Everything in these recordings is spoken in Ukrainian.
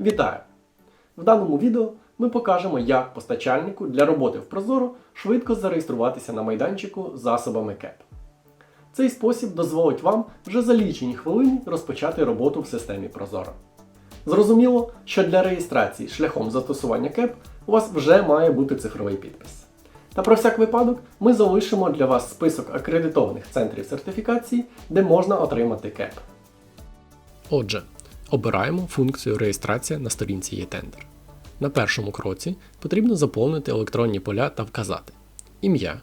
Вітаю! В даному відео ми покажемо, як постачальнику для роботи в Прозоро швидко зареєструватися на майданчику засобами КЕП. Цей спосіб дозволить вам вже за лічені хвилини розпочати роботу в системі Прозоро. Зрозуміло, що для реєстрації шляхом застосування КЕП у вас вже має бути цифровий підпис. Та про всяк випадок ми залишимо для вас список акредитованих центрів сертифікації, де можна отримати КЕП. Отже, обираємо функцію реєстрація на сторінці ЄТендер. На першому кроці потрібно заповнити електронні поля та вказати ім'я,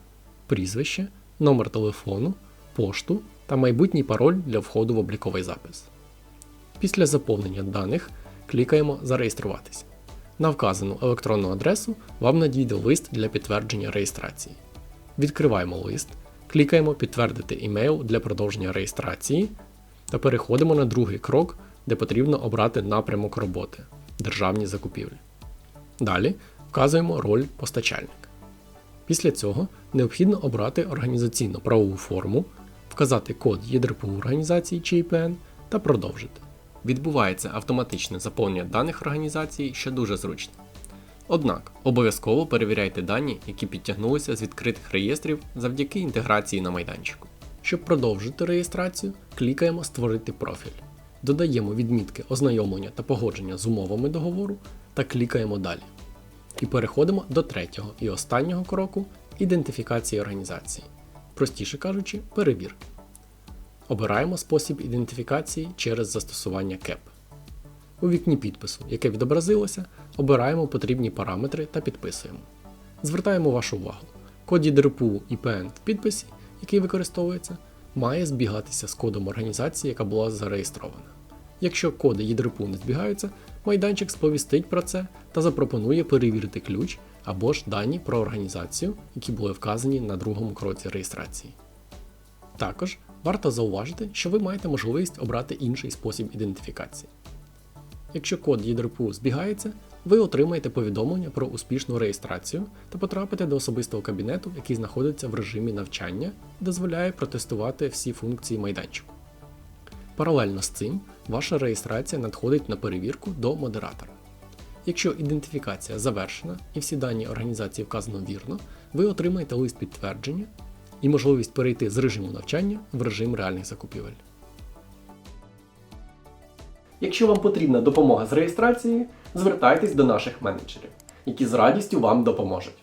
прізвище, номер телефону, пошту та майбутній пароль для входу в обліковий запис. Після заповнення даних клікаємо Зареєструватися. На вказану електронну адресу вам надійде лист для підтвердження реєстрації. Відкриваємо лист, клікаємо Підтвердити імейл для продовження реєстрації та переходимо на другий крок, де потрібно обрати напрямок роботи Державні закупівлі. Далі вказуємо роль постачальника. Після цього необхідно обрати організаційно-правову форму, вказати код ЄДРПУ організації чи IPN та продовжити. Відбувається автоматичне заповнення даних організації, що дуже зручно. Однак обов'язково перевіряйте дані, які підтягнулися з відкритих реєстрів завдяки інтеграції на майданчику. Щоб продовжити реєстрацію, клікаємо Створити профіль. Додаємо відмітки ознайомлення та погодження з умовами договору та клікаємо Далі. І переходимо до третього і останнього кроку ідентифікації організації. Простіше кажучи, перевірки. Обираємо спосіб ідентифікації через застосування КЕП. У вікні підпису, яке відобразилося, обираємо потрібні параметри та підписуємо. Звертаємо вашу увагу. Код ЄДРПУ IPN в підписі, який використовується, має збігатися з кодом організації, яка була зареєстрована. Якщо коди ЄДРПУ не збігаються, майданчик сповістить про це та запропонує перевірити ключ або ж дані про організацію, які були вказані на другому кроці реєстрації. Також варто зауважити, що ви маєте можливість обрати інший спосіб ідентифікації. Якщо код ЄДРПУ збігається, ви отримаєте повідомлення про успішну реєстрацію та потрапите до особистого кабінету, який знаходиться в режимі навчання дозволяє протестувати всі функції майданчику. Паралельно з цим, ваша реєстрація надходить на перевірку до модератора. Якщо ідентифікація завершена і всі дані організації вказано вірно, ви отримаєте лист підтвердження і можливість перейти з режиму навчання в режим реальних закупівель. Якщо вам потрібна допомога з реєстрацією, звертайтесь до наших менеджерів, які з радістю вам допоможуть.